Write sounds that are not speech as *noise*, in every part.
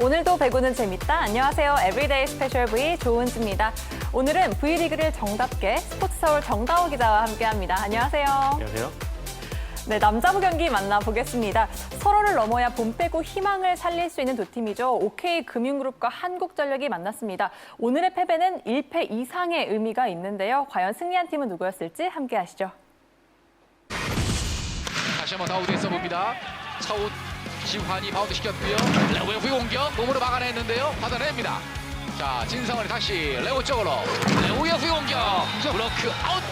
오늘도 배구는 재밌다. 안녕하세요. 에브리데이 스페셜 V 조은지입니다. 오늘은 V리그를 정답게 스포츠 서울 정다호 기자와 함께합니다. 안녕하세요. 안녕하세요. 네, 남자부 경기 만나보겠습니다. 서로를 넘어야 봄 빼고 희망을 살릴 수 있는 두 팀이죠. OK 금융그룹과 한국전력이 만났습니다. 오늘의 패배는 1패 이상의 의미가 있는데요. 과연 승리한 팀은 누구였을지 함께 하시죠. 다시 한번 다우드에 써봅니다. 차웃 지환이 바운드 시켰고요. 레오의 후공격 몸으로 막아냈는데요. 받아냅니다. 자 진성원이 다시 레오 쪽으로 레오의 후공격 블로크 아웃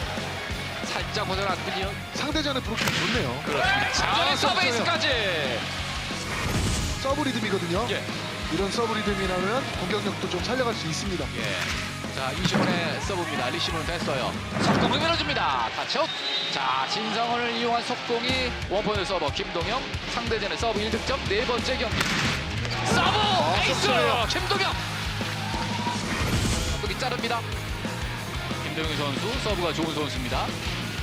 살짝 벗어났군요. 상대전의 브로킹 좋네요. 그렇습니다. 자 서베이스까지. 서브 리듬이거든요. 예. 이런 서브 리듬이라면 공격력도 좀 살려갈 수 있습니다. 예. 자 이시원의 서브입니다. 리시브는 됐어요. 속공을 밀어줍니다. 타치아웃. 자 진성원을 이용한 속공이 원포인트 서버 김동영 상대전의 서브 1득점 네 번째 경기. 서브 에이스 좋네요. 김동영. 속공이 자릅니다. 김동영 선수 서브가 좋은 선수입니다.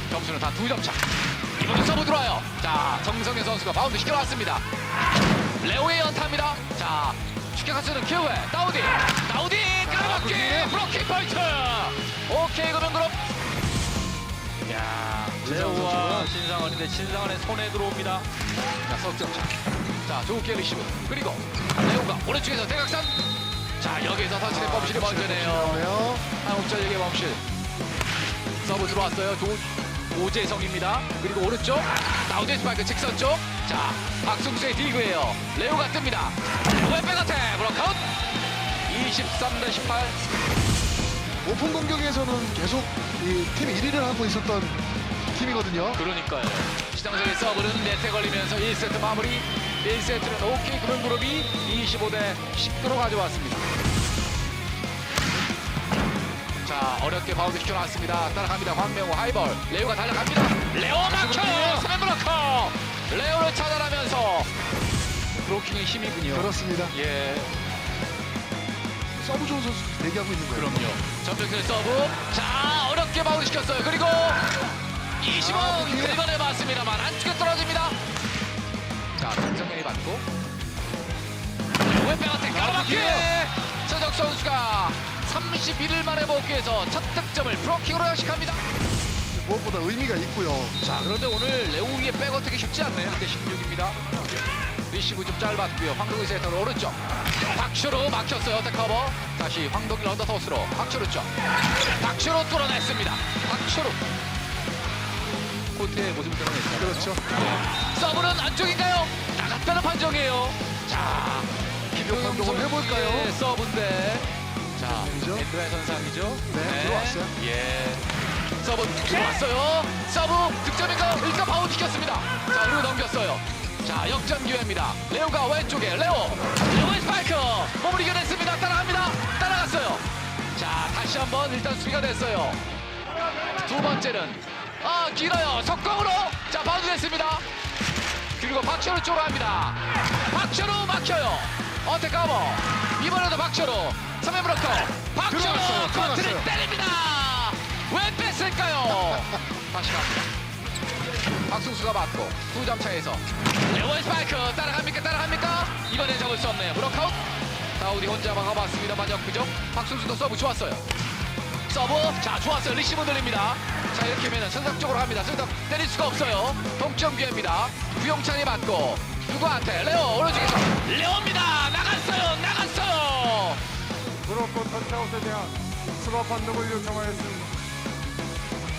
점수는 다 두 점 차. 이번에 서브 들어와요. 자 정성현 선수가 바운드 시켜놨습니다. 레오의 연타입니다. 자 추격하수는 기회 다우디 다우디 굿이에요. 블로킹 포인트. 오케이 금융그룹. 야 레오와 신상원인데 신상원의 손에 들어옵니다. 자 석점차. 자 좋게 리시브 그리고 레오가 오른쪽에서 대각선. 자 여기서 터치된 범실이 먼저네요. 한국전력의 범실 서브 들어왔어요 조, 오재성입니다 그리고 오른쪽 나우디 스파이크 직선 쪽자 박승수의 디그예요 레오가 뜹니다 레오의 백어택 브로카웃 23대 18 오픈 공격에서는 계속 이 팀 1위를 하고 있었던 팀이거든요. 그러니까요. 시장석의 서브는 네트에 걸리면서 1세트 마무리. 1세트는 OK 금융그룹이 25대 19로 가져왔습니다. 자 어렵게 바운드 시켜놨습니다. 따라갑니다. 황명호 하이볼. 레오가 달려갑니다. 레오 막혀요 스맨 브로커! 레오를 차단하면서 브로킹의 힘이군요. 그렇습니다. 예 서브 좋은 선수 대기하고 있는 거예요. 그럼요. 전병철 서브. 자 어렵게 바운드 시켰어요. 그리고 이시봉 아, 긁어내 봤습니다만 안쪽에 떨어집니다. 자 김성현이 받고. 왼백한테 그게- 최적 선수가 31일 만에 복귀해서 첫 득점을 브로킹으로 연식합니다. 무엇보다 의미가 있고요. 자 그런데 오늘 레오위의 백어택이 쉽지 않네요. 1대 16입니다 리시브 좀 짧았고요. 황동희 세터로 오른쪽. 박슈로 막혔어요. 어택 커버. 다시 황동희 언더토스로 박슈로 쪽. 박슈로 뚫어냈습니다. 박슈로 코트의 모습을 드러냈어요 그렇죠. 서브는 안쪽인가요? 나갔다는 판정이에요. 자 판정을 해볼까요? 선수의 서브인데. 자? 엔드라의 선상이죠? 네, 들어왔어요. 예. 서브 들어왔어요. 서브 득점인가요? 일단 바운드 시켰습니다. 자 그리고 넘겼어요 자 역전 기회입니다. 레오가 왼쪽에 레오. 레오의 스파이크. 몸을 이겨냈습니다. 따라갑니다. 따라갔어요. 자 다시 한번 일단 수비가 됐어요. 두 번째는 아 길어요. 석공으로. 자 바운드 됐습니다. 그리고 박철우 쪽으로 합니다. 박철우 막혀요. 어택 커버. 이번에도 박철우. 3회 브로커. 박철우 들어갔어요, 커트를 들어갔어요. 때립니다. 왜 뺐을까요? 다시 갑니다 박승수가 맞고 두 점 차에서. 레오의 스파이크 따라갑니까? 따라갑니까? 이번엔 잡을 수 없네요. 브로카웃. 다우디 혼자 막아봤습니다만 역부족 박승수도 서브 좋았어요. 서브. 자 좋았어요. 리시브 들립니다. 자 이렇게 하면 선상 쪽으로 갑니다. 선상 때릴 수가 없어요. 동점 기회입니다. 구용찬이 맞고 누구한테? 레오 오른쪽에서. 레오입니다. 나갔어요. 나갔어요. 브로커 터치아웃에 대한 추가 판독을 요청하였습니다.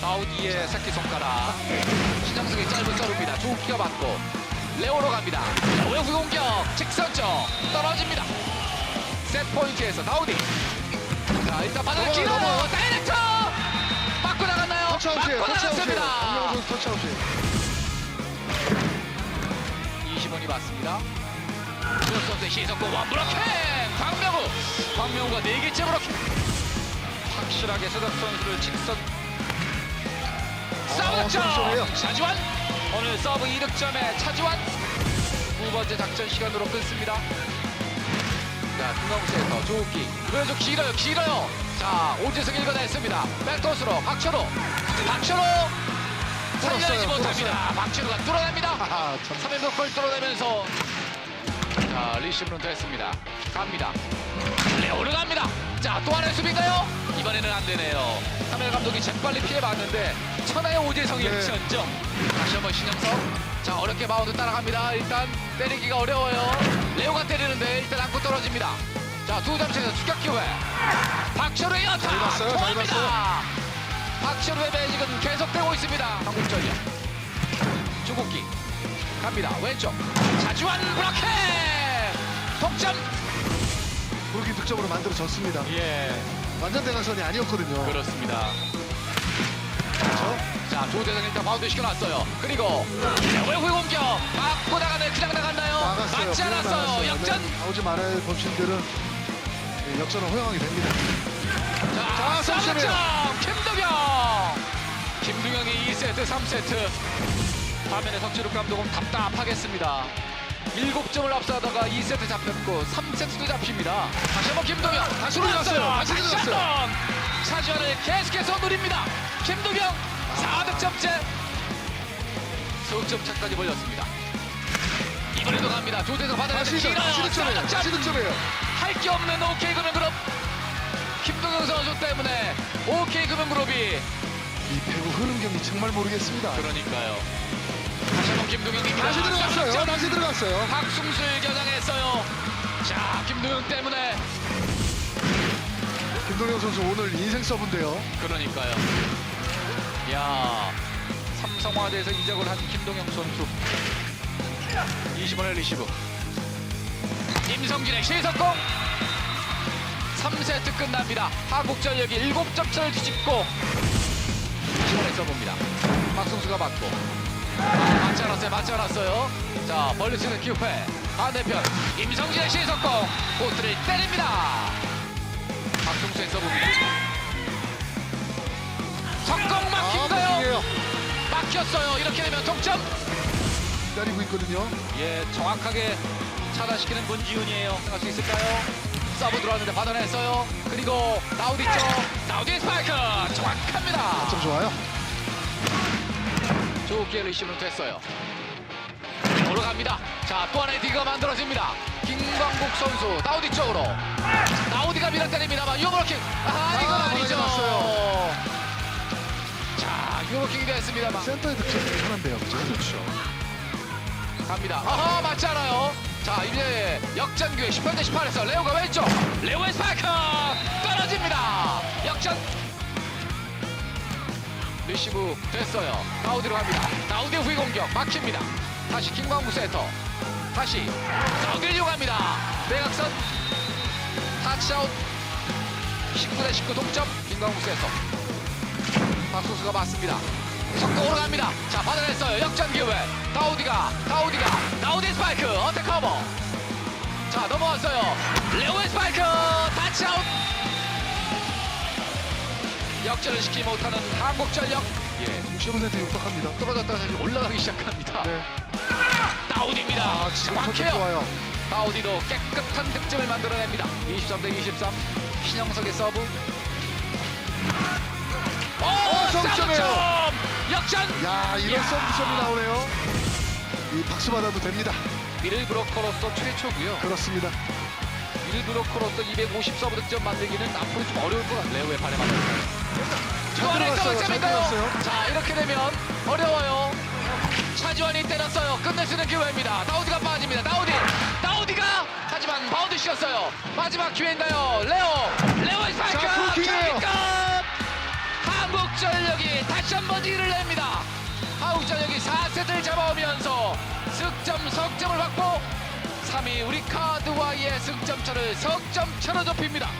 다우디의 새끼손가락 신장석의 짧은 서브입니다 조기가 맞고 레오로 갑니다 레오의 후공격 직선점 떨어집니다 셋포인트에서 다우디 자 일단 길어요 넘어요. 다이렉트 맞고 나갔나요? 터치아웃이에요. 맞고 터치아웃이에요. 나갔습니다 터치아웃이에요. 20원이 맞습니다. 조혁 선수의 시선고 원브로킹! 광명우! 광명우가 4개째 브로킹! 확실하게 서덕 선수를 직선. 싸우죠! 차지환! 오늘 서브 2득점에 차지환! 두 번째 작전 시간으로 끊습니다. 자, 중앙 센터 조욱기. 이번에 좀 길어요, 길어요! 자, 오재성 읽어냈습니다. 백토스로 박철호! 박철호! 살려내지 못합니다. 박철호가 뚫어냅니다. 하하, 참. 3회 몇골 뚫어내면서 자, 리시브는 됐습니다. 갑니다. 레오를 갑니다. 자, 또 하나의 수비인가요? 이번에는 안 되네요. 카메라 감독이 재빨리 피해봤는데 천하의 오재성이 네. 액션점. 다시 한번 신영석. 자, 어렵게 마운드 따라갑니다. 일단 때리기가 어려워요. 레오가 때리는데 일단 안고 떨어집니다. 자, 두 점차에서 추격 기회. 박철우의 연타. 잘 봤어요, 잘 통합니다. 박철우의 매직은 계속되고 있습니다. 한국 전력. 주국기 갑니다. 왼쪽. 자주한 브라켓. 동점. 그렇게 득점으로 만들어졌습니다. 예. 완전 대각선이 아니었거든요. 그렇습니다. 그렇죠? 자, 조재성 일단 바운드 시켜놨어요. 그리고 외후 공격 맞고 나가네 그냥 나갔나요? 나갔어요. 맞지 그냥 않았어요. 나갔어요. 역전. 네, 나오지 말아야 할 범신들은 예, 역전을 허용하게 됩니다. 자, 자, 득점 김두경. 김두경이 2세트, 3세트. 화면에 석지룩 감독은 답답하겠습니다. 7점을 앞서다가 2세트 잡혔고 3세트도 잡힙니다. 다시 한번 김동영 다시 들어갔어요. 올렸어요. 다시. 한번 차지환을 계속해서 누립니다. 김두경 4득점째 석점 차까지 벌렸습니다. 이번에도 갑니다. 조재석 받아내는 다시 득- 다시 득점이에요. 다시 득점이에요. 할 게 없는 OK 금융그룹 김동영 선수 때문에 OK 금융그룹이 이 배구 흐름 경기 정말 모르겠습니다. 그러니까요. 다시 한번 김동영입니다. 다시 들어갔어요. 다시 들어갔어요. 박승수를 겨냥했어요. 자, 김동영 때문에 김동영 선수 오늘 인생 서브인데요. 그러니까요. 야, 삼성화재에서 이적을 한 김동영 선수. 20원의 리시브. 임성진의 시석공. 3세트 끝납니다. 한국전력이 7점 차를 뒤집고 20원에 써봅니다. 박성수가 받고. 아, 맞지 않았어요. 맞지 않았어요. 자, 멀리 치는 기회. 반대편 임성진의 시석공. 코트를 때립니다. 박성수의 서브입니다. 석공 아, 막힌가요? 막히네요. 막혔어요. 이렇게 되면 동점. 기다리고 있거든요. 예, 정확하게 차단시키는 문지훈이에요. 생각할 수 있을까요? 서브 들어왔는데 받아냈어요. 그리고 나우디 쪽, 나우디 스파이크 정확합니다. 점 좋아요. 좋게 리시브는 됐어요. 올라갑니다. 자, 또 하나의 디그가 만들어집니다. 김광국 선수, 나우디 쪽으로. 나우디가 밀어때립니다만, 유버킹. 아, 이건 아, 아니죠. 맞았어요. 자, 유버킹이 됐습니다만. 센터의 득점이 편한데요. 그죠? 그렇죠. 갑니다. 아하, 맞지 않아요. 자, 이제 역전기회 18대 18에서 레오가 왼쪽. 레오의 스파이크 떨어집니다. 역전. 리시브 됐어요. 나우디로 갑니다. 나우디 후위 공격 막힙니다. 다시 김광구 세터. 다시 나우디를 이용합니다. 대각선 타치아웃 19대 19 동점 김광구 세터. 박수수가 맞습니다. 속도로 갑니다. 자, 받아냈어요. 역전 기회. 다우디가, 다우디가, 다우디 스파이크, 어택 커버. 자, 넘어왔어요. 레오의 스파이크, 타치아웃. 역전을 시키지 못하는 한국 전력. 예, 60% 육박합니다. 떨어졌다가 다시 올라가기 시작합니다. 네. 다우디입니다. 아, 지금. 좋아요. 다우디도 깨끗한 득점을 만들어냅니다. 23 대 23. 신영석의 서브. 오, 어, 석점이에요. 득점! 역전! 야, 이런 야. 서브점이 나오네요. 이 박수 받아도 됩니다. 미를 브로커로서 최초고요. 그렇습니다. 미를 브로커로서 250 서브 득점 만들기는 앞으로 좀 어려울 것 같네요. 왜 발에 맞는 잘 들어갔어요. 잘 들어갔어요. 자, 이렇게 되면 어려워요. 차지환이 때렸어요. 끝낼 수 있는 기회입니다. 다우디가 빠집니다. 다우디! 다우디가! 하지만 바운드 시켰어요. 마지막 기회인가요? 레오! 레오의 스파이크! 끝! 한국전력이 다시 한 번 일을 냅니다. 한국전력이 4세트를 잡아오면서 승점 석점을 받고 3위 우리 카드와의 승점 차를 석점 차로 좁힙니다. 야,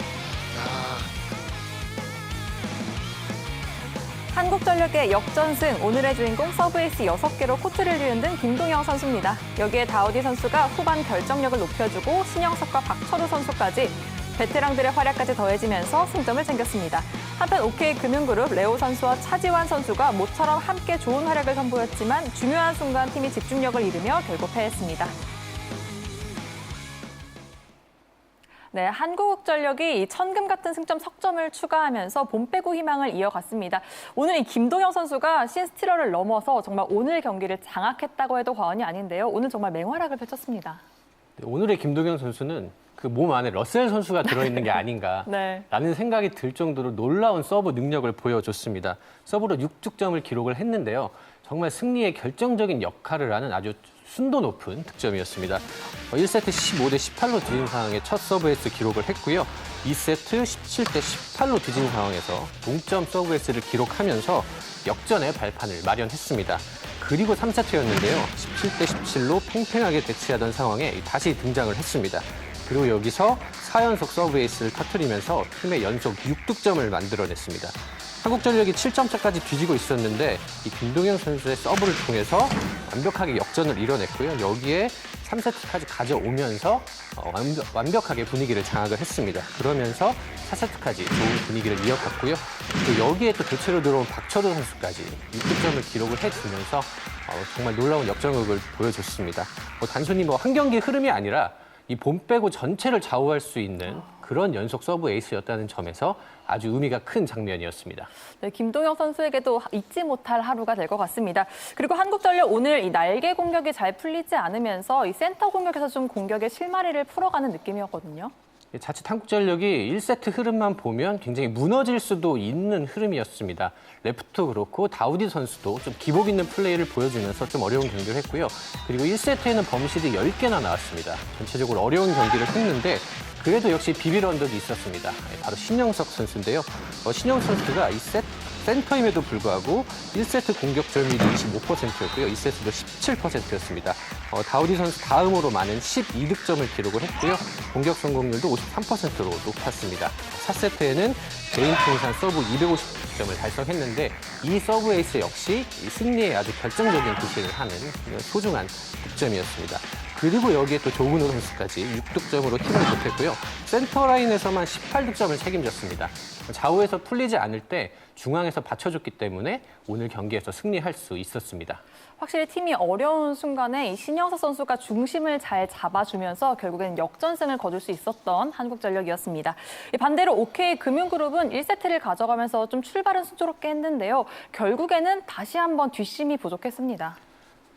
한국전력의 역전승 오늘의 주인공 서브에이스 6개로 코트를 뒤흔든 김동영 선수입니다. 여기에 다우디 선수가 후반 결정력을 높여주고 신영석과 박철우 선수까지 베테랑들의 활약까지 더해지면서 승점을 챙겼습니다. 한편 OK 금융그룹 레오 선수와 차지환 선수가 모처럼 함께 좋은 활약을 선보였지만 중요한 순간 팀이 집중력을 잃으며 결국 패했습니다. 네, 한국전력이 이 천금 같은 승점 석점을 추가하면서 봄 빼고 희망을 이어갔습니다. 오늘 이 김동영 선수가 신스티러를 넘어서 정말 오늘 경기를 장악했다고 해도 과언이 아닌데요. 오늘 정말 맹활약을 펼쳤습니다. 네, 오늘의 김동현 선수는 그 몸 안에 러셀 선수가 들어있는 게 아닌가. *laughs* 네. 라는 생각이 들 정도로 놀라운 서브 능력을 보여줬습니다. 서브로 6득점을 기록을 했는데요. 정말 승리에 결정적인 역할을 하는 아주 순도 높은 득점이었습니다. 1세트 15대 18로 뒤진 상황에 첫 서브에스 기록을 했고요. 2세트 17대 18로 뒤진 상황에서 동점 서브에스를 기록하면서 역전의 발판을 마련했습니다. 그리고 3세트였는데요. 17대 17로 팽팽하게 대치하던 상황에 다시 등장을 했습니다. 그리고 여기서 4연속 서브 에이스를 터뜨리면서 팀의 연속 6득점을 만들어냈습니다. 한국전력이 7점 차까지 뒤지고 있었는데 이 김동현 선수의 서브를 통해서 완벽하게 역전을 이뤄냈고요. 여기에 3세트까지 가져오면서 어, 완벽- 완벽 하게 분위기를 장악을 했습니다. 그러면서 4세트까지 좋은 분위기를 이어갔고요. 또 여기에 또 대체로 들어온 박철호 선수까지 6득점을 기록을 해주면서 어, 정말 놀라운 역전극을 보여줬습니다. 뭐 단순히 뭐 한 경기 흐름이 아니라 이 봄 빼고 전체를 좌우할 수 있는 그런 연속 서브 에이스였다는 점에서 아주 의미가 큰 장면이었습니다. 네, 김동영 선수에게도 잊지 못할 하루가 될 것 같습니다. 그리고 한국전력 오늘 이 날개 공격이 잘 풀리지 않으면서 이 센터 공격에서 좀 공격의 실마리를 풀어가는 느낌이었거든요. 자칫 한국전력이 1세트 흐름만 보면 굉장히 무너질 수도 있는 흐름이었습니다. 레프트도 그렇고 다우디 선수도 좀 기복 있는 플레이를 보여주면서 좀 어려운 경기를 했고요. 그리고 1세트에는 범실이 10개나 나왔습니다. 전체적으로 어려운 경기를 했는데 그래도 역시 비빌 언덕이 있었습니다. 네, 바로 신영석 선수인데요. 어, 신영석 선수가 이 세트 센터임에도 불구하고 1세트 공격 점유율이 25%였고요. 2세트도 17%였습니다. 어, 다우디 선수 다음으로 많은 12득점을 기록을 했고요. 공격 성공률도 53%로 높았습니다. 4세트에는 개인 통산 서브 250득점을 달성했는데 이 서브 에이스 역시 이 승리에 아주 결정적인 기신을 하는 소중한 득점이었습니다. 그리고 여기에 또 조근호 선수까지 6득점으로 팀을 보탰고요. 센터 라인에서만 18득점을 책임졌습니다. 좌우에서 풀리지 않을 때 중앙에서 받쳐줬기 때문에 오늘 경기에서 승리할 수 있었습니다. 확실히 팀이 어려운 순간에 이 신영석 선수가 중심을 잘 잡아주면서 결국엔 역전승을 거둘 수 있었던 한국전력이었습니다. 이 반대로 OK 금융그룹은 1세트를 가져가면서 좀 출발은 순조롭게 했는데요. 결국에는 다시 한번 뒷심이 부족했습니다.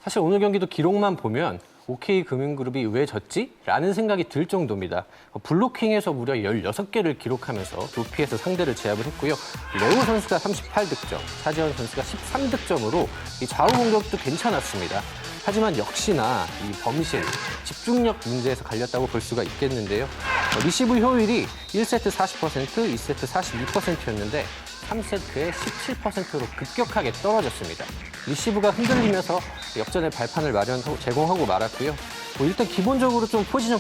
사실 오늘 경기도 기록만 보면 OK 금융그룹이 왜 졌지? 라는 생각이 들 정도입니다. 블로킹에서 무려 16개를 기록하면서 도피해서 상대를 제압을 했고요. 레오 선수가 38득점, 차지현 선수가 13득점으로 이 좌우 공격도 괜찮았습니다. 하지만 역시나 이 범실, 집중력 문제에서 갈렸다고 볼 수가 있겠는데요. 어, 리시브 효율이 1세트 40%, 2세트 42%였는데 3세트에 17%로 급격하게 떨어졌습니다. 리시브가 흔들리면서 역전의 발판을 마련하고 제공하고 말았고요. 뭐 일단 기본적으로 좀 포지션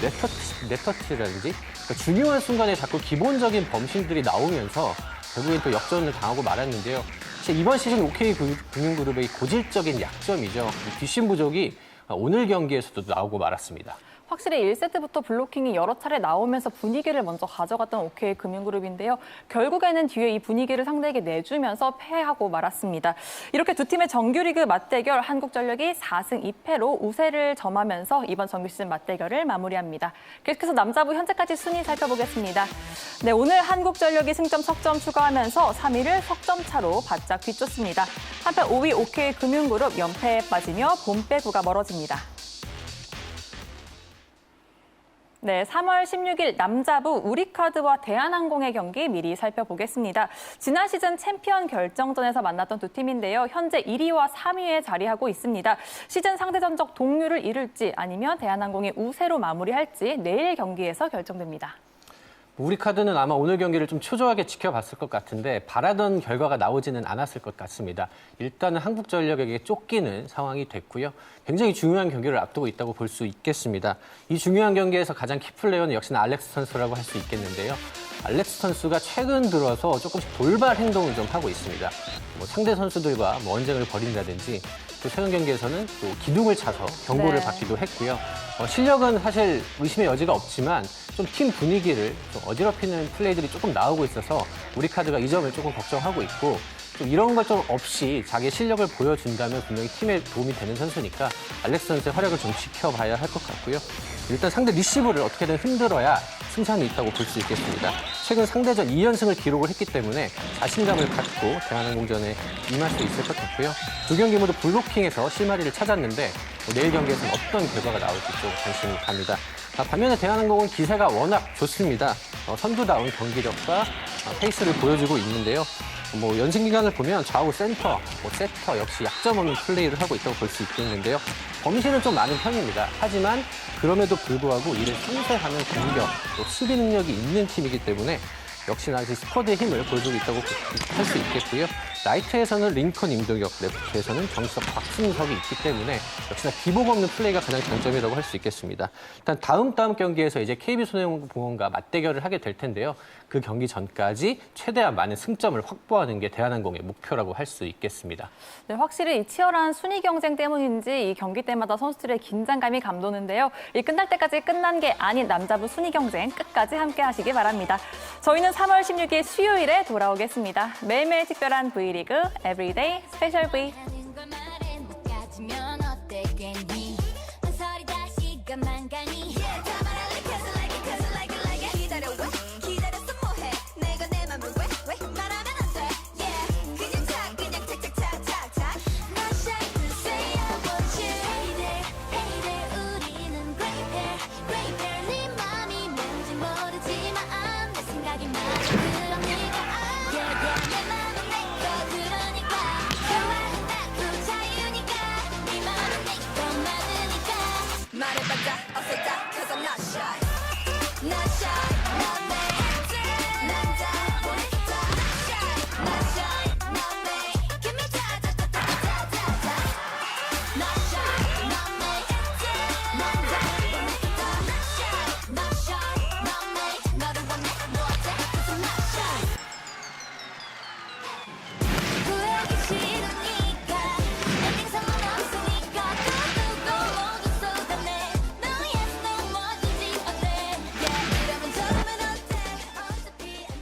네터치, 네터치라든지 그러니까 중요한 순간에 자꾸 기본적인 범실들이 나오면서 결국엔 또 역전을 당하고 말았는데요. 이번 시즌 OK 금융그룹의 고질적인 약점이죠. 이 뒷심 부족이 오늘 경기에서도 나오고 말았습니다. 확실히 1세트부터 블로킹이 여러 차례 나오면서 분위기를 먼저 가져갔던 OK 금융그룹인데요. 결국에는 뒤에 이 분위기를 상대에게 내주면서 패하고 말았습니다. 이렇게 두 팀의 정규리그 맞대결 한국전력이 4승 2패로 우세를 점하면서 이번 정규 시즌 맞대결을 마무리합니다. 계속해서 남자부 현재까지 순위 살펴보겠습니다. 네, 오늘 한국전력이 승점 석점 추가하면서 3위를 석점 차로 바짝 뒤쫓습니다. 한편 5위 OK 금융그룹 연패에 빠지며 본배구가 멀어집니다. 네, 3월 16일 남자부 우리카드와 대한항공의 경기 미리 살펴보겠습니다. 지난 시즌 챔피언 결정전에서 만났던 두 팀인데요. 현재 1위와 3위에 자리하고 있습니다. 시즌 상대 전적 동률을 이룰지 아니면 대한항공이 우세로 마무리할지 내일 경기에서 결정됩니다. 우리 카드는 아마 오늘 경기를 좀 초조하게 지켜봤을 것 같은데 바라던 결과가 나오지는 않았을 것 같습니다. 일단은 한국전력에게 쫓기는 상황이 됐고요. 굉장히 중요한 경기를 앞두고 있다고 볼 수 있겠습니다. 이 중요한 경기에서 가장 키플레이어는 역시나 알렉스 선수라고 할 수 있겠는데요. 알렉스 선수가 최근 들어서 조금씩 돌발 행동을 좀 하고 있습니다. 뭐 상대 선수들과 뭐 언쟁을 벌인다든지 또 최근 경기에서는 또 기둥을 차서 경고를 네. 받기도 했고요. 어, 실력은 사실 의심의 여지가 없지만 좀 팀 분위기를 좀 어지럽히는 플레이들이 조금 나오고 있어서 우리 카드가 이 점을 조금 걱정하고 있고 좀 이런 걸좀 없이 자기의 실력을 보여준다면 분명히 팀에 도움이 되는 선수니까 알렉스 선수의 활약을 좀 지켜봐야 할 것 같고요. 일단 상대 리시브를 어떻게든 흔들어야 승산이 있다고 볼 수 있겠습니다. 최근 상대전 2연승을 기록을 했기 때문에 자신감을 갖고 대한항공전에 임할 수 있을 것 같고요. 두 경기 모두 블로킹에서 실마리를 찾았는데 뭐 내일 경기에서는 어떤 결과가 나올지 좀 관심이 갑니다. 아, 반면에 대한항공은 기세가 워낙 좋습니다. 어, 선두다운 경기력과 어, 페이스를 보여주고 있는데요. 뭐 연승 기간을 보면 좌우 센터, 뭐 세터 역시 약점 없는 플레이를 하고 있다고 볼 수 있겠는데요. 범실은 좀 많은 편입니다. 하지만 그럼에도 불구하고 이를 상쇄하는 공격, 또 수비 능력이 있는 팀이기 때문에 역시나 그 스쿼드의 힘을 보여주고 있다고 할 수 있겠고요. 라이트에서는 링컨 임동혁, 레프트에서는 정석 박승석이 있기 때문에 역시나 기복 없는 플레이가 가장 장점이라고 할 수 있겠습니다. 일단 다음 다음 경기에서 이제 KB손해보험과 맞대결을 하게 될 텐데요. 그 경기 전까지 최대한 많은 승점을 확보하는 게 대한항공의 목표라고 할 수 있겠습니다. 네, 확실히 이 치열한 순위 경쟁 때문인지 이 경기 때마다 선수들의 긴장감이 감도는데요. 이 끝날 때까지 끝난 게 아닌 남자부 순위 경쟁 끝까지 함께 하시기 바랍니다. 저희는 3월 16일 수요일에 돌아오겠습니다. 매일매일 특별한 V리그 에브리데이 스페셜 V. 하는 걸 말해 못 가지면 어땠겠니 한 소리 다시 가만 가니